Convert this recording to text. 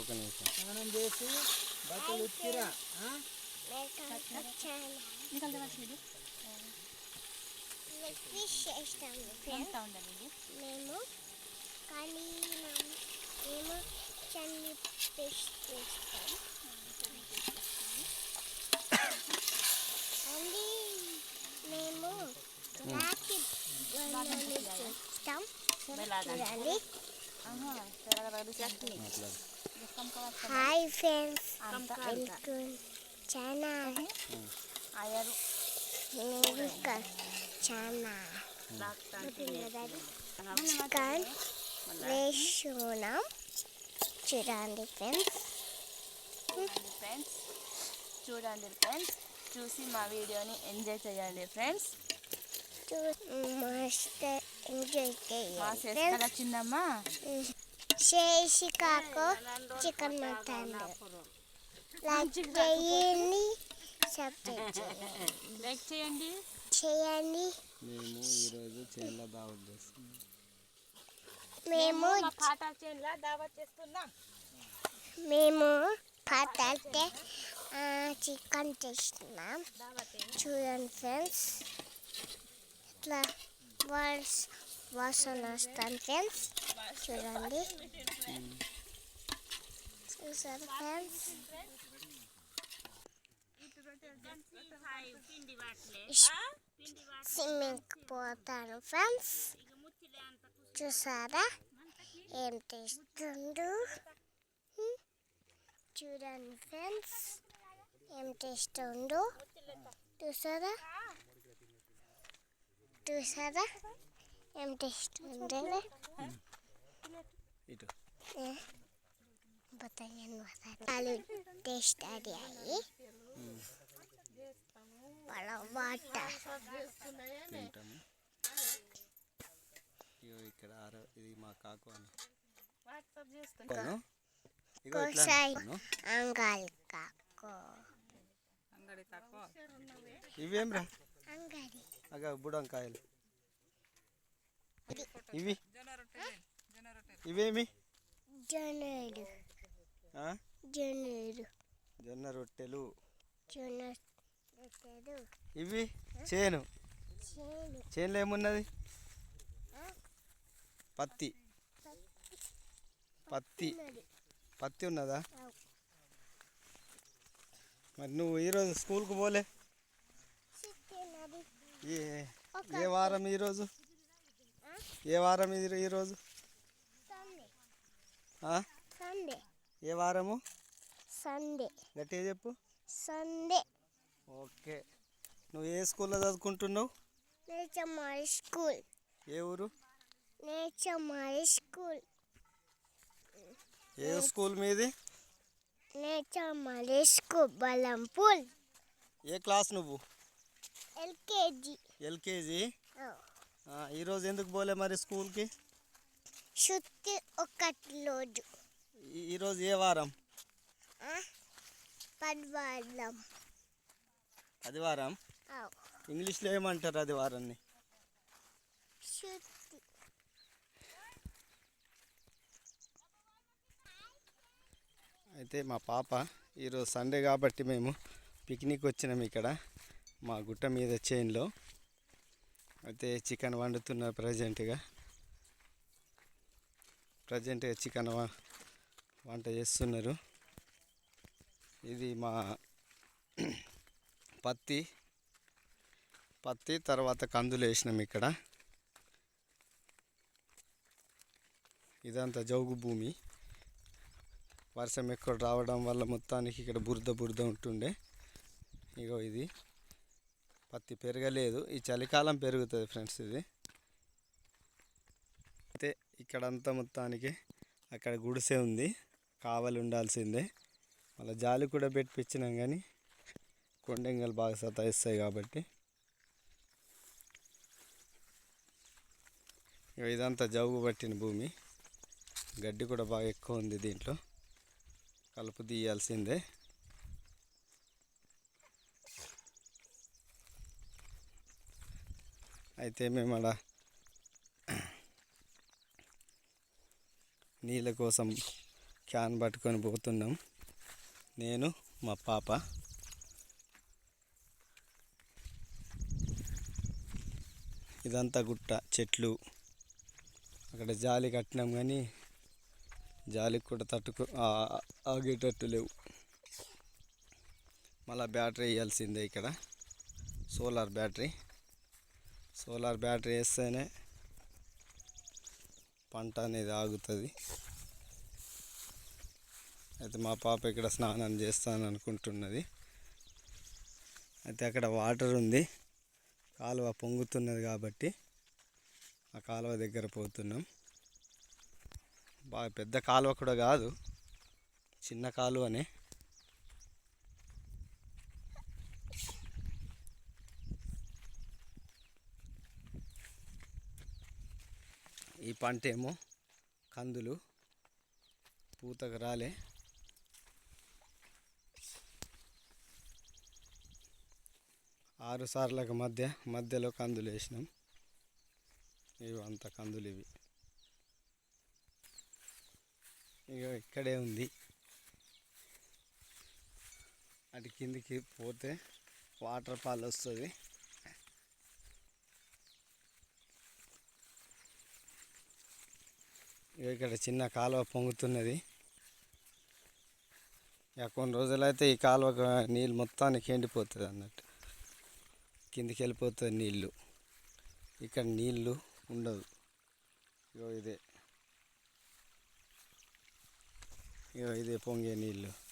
ఒక నిమిషం. స్నానం చేసి బట్టలు ఫ్రెండ్స్ మేము కానీ మేము చల్లి ఫిష్ చేస్తాం. అండి మేము రాకి చేస్తాం. చూడండి. Hi friends. Welcome channel. Welcome channel. Chicken వేసుకున్నాం చూడండి ఫ్రెండ్స్. ఫ్రెండ్స్ చూడండి ఫ్రెండ్స్ చూసి మా వీడియోని ఎంజాయ్ చేయండి ఫ్రెండ్స్. మస్త్ ఎంజాయ్ మా చేయండి చేస్తారా చిన్నమ్మ? చేసి కాకు చికెన్ మటన్. లైక్ చేయండి సబ్స్క్రైబ్ చేయండి. లైక్ చేయండి. చేయండి. మేము ఈరోజు చేనులో దావత్ చేస్తున్నాం. మేము మా పాటా చేనులా దావత్ చేస్తున్నాం. మేము పట్టాlte చికెన్ చేస్తున్నాం. చూడండి ఫ్రెండ్స్. ఇట్లా వాస్ వాసన వస్తాను ఫ్రెండ్స్. చూడండి చూసారు ఫ్రెండ్స్ స్విమ్మింగ్ పోతాను ఫ్రెండ్స్ చూసారా ఏం తెస్తుండు చూడండి ఫ్రెండ్స్ ఏం తెస్తుండు చూసారా చూసారా ఏం తెస్తుండే itu. Eh pertanyaan masa lalu tes tadi ayi. Kalau mata. Pintam yo ikra ara ini maka ko ani kono? Ko sai angal kako. Angal kako ivi emra agak aga budang kail. Ivi ఇవేమి? జనరు జనరు జొన్న రొట్టెలు. జొన్న రొట్టెలు. ఇవి? చేను. చేనులో ఏమున్నది? పత్తి. పత్తి. పత్తి ఉన్నదా. మరి నువ్వు ఈరోజు స్కూల్కి పోలే? ఏ వారం ఈరోజు ఏ వారం ఇది ఈరోజు సండే. ఏ వారము? సండే. గట్టిగా చెప్పు. సండే. ఓకే. నువ్వు ఏ స్కూల్లో చదువుకుంటున్నావు? నేచర్ మారి స్కూల్. ఏ ఊరు? నేచర్ మారి స్కూల్. ఏ స్కూల్ మీది? నేచర్ మారి స్కూల్ బలంపూల్. ఏ క్లాస్ నువ్వు? ఎల్కేజీ. ఎల్కేజీ? ఈరోజు ఎందుకు పోలే మరి స్కూల్కి? శుద్ధి ఒకటి రోజు. ఈరోజు ఏ వారం? పద్వాలం అది వారం ఇంగ్లీష్లో ఏమంటారు అది వారాన్ని? శుద్ధి. అయితే మా పాప ఈరోజు సండే కాబట్టి మేము పిక్నిక్ వచ్చినాం ఇక్కడ మా గుట్ట మీద చైన్లో. అయితే చికెన్ వండుతున్నారు ప్రజెంట్గా. ప్రజెంట్గా చికెన్ వంట చేస్తున్నారు. ఇది మా పత్తి పత్తి తర్వాత కందులు వేసినాం ఇక్కడ. ఇదంతా జౌగు భూమి. వర్షం ఎక్కువ రావడం వల్ల మొత్తానికి ఇక్కడ బురద బురద ఉంటుండే. ఇగో ఇది. పత్తి పెరగలేదు. ఈ చలికాలం పెరుగుతుంది ఫ్రెండ్స్ ఇది. అయితే ఇక్కడంతా మొత్తానికి అక్కడ గుడిసె ఉంది. కావలి ఉండాల్సిందే మళ్ళీ జాలి కూడా పెట్టిపించినాం కానీ కొండెంగలు బాగా సతాయిస్తాయి కాబట్టి. ఇదంతా జవుగు పట్టిన భూమి. గడ్డి కూడా బాగా ఎక్కువ ఉంది దీంట్లో. కలుపు తీయాల్సిందే. అయితే మేము అలా నీళ్ళ కోసం క్యాన్ పట్టుకొని పోతున్నాం. నేను మా పాప. ఇదంతా గుట్ట చెట్లు. అక్కడ జాలి కట్టినాం కానీ జాలికి కూడా తట్టుకో ఆగేటట్టు లేవు. మళ్ళీ బ్యాటరీ వేయాల్సిందే ఇక్కడ. Solar battery. సోలార్ బ్యాటరీ వేస్తేనే పంట అనేది ఆగుతుంది. అయితే మా పాప ఇక్కడ స్నానం చేస్తాను అనుకుంటున్నది. అయితే అక్కడ వాటర్ ఉంది. కాలువ పొంగుతున్నది కాబట్టి ఆ కాలువ దగ్గర పోతున్నాం. బాగా పెద్ద కాలువ కూడా కాదు. చిన్న కాలువనే. ఈ పంట ఏమో కందులు పూతకు రాలే. ఆరు సార్లకు మధ్య మధ్యలో కందులు వేసినాం. ఇవి అంత కందులు ఇవి. ఇక ఇక్కడే ఉంది. అటు కిందికి పోతే వాటర్ ఫాల్ వస్తుంది. ఇక్కడ చిన్న కాలువ పొంగుతున్నది. ఇక కొన్ని రోజులైతే ఈ కాలువ నీళ్ళు మొత్తానికి ఎండిపోతుంది అన్నట్టు. కిందికి వెళ్ళిపోతుంది నీళ్ళు. ఇక్కడ నీళ్ళు ఉండదు. ఇగో ఇదే. ఇగో ఇదే పొంగే నీళ్ళు.